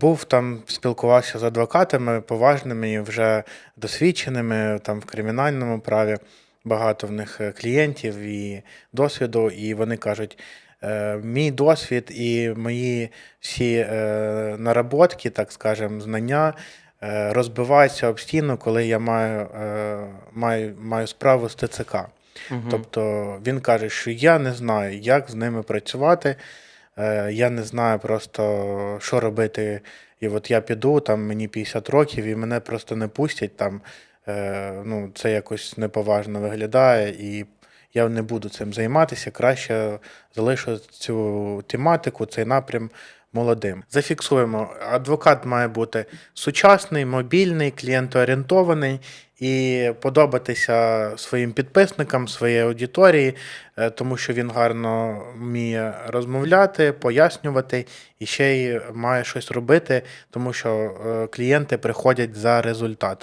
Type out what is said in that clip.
Був там, спілкувався з адвокатами поважними і вже досвідченими там в кримінальному праві. Багато в них е, клієнтів і досвіду, і вони кажуть, е, мій досвід і мої всі е, наработки, так скажемо, знання розбиваються об стіну, коли я маю, маю, маю справу з ТЦК. Тобто він каже, що я не знаю, як з ними працювати. Е, Я не знаю просто, що робити. І от я піду, там мені 50 років, і мене просто не пустять там. Е, Ну, це якось неповажно виглядає, і я не буду цим займатися. Краще залишу цю тематику, цей напрям молодим. Зафіксуємо, адвокат має бути сучасний, мобільний, клієнтоорієнтований і подобатися своїм підписникам, своїй аудиторії, е, тому що він гарно вміє розмовляти, пояснювати і ще й має щось робити, тому що е, клієнти приходять за результатом.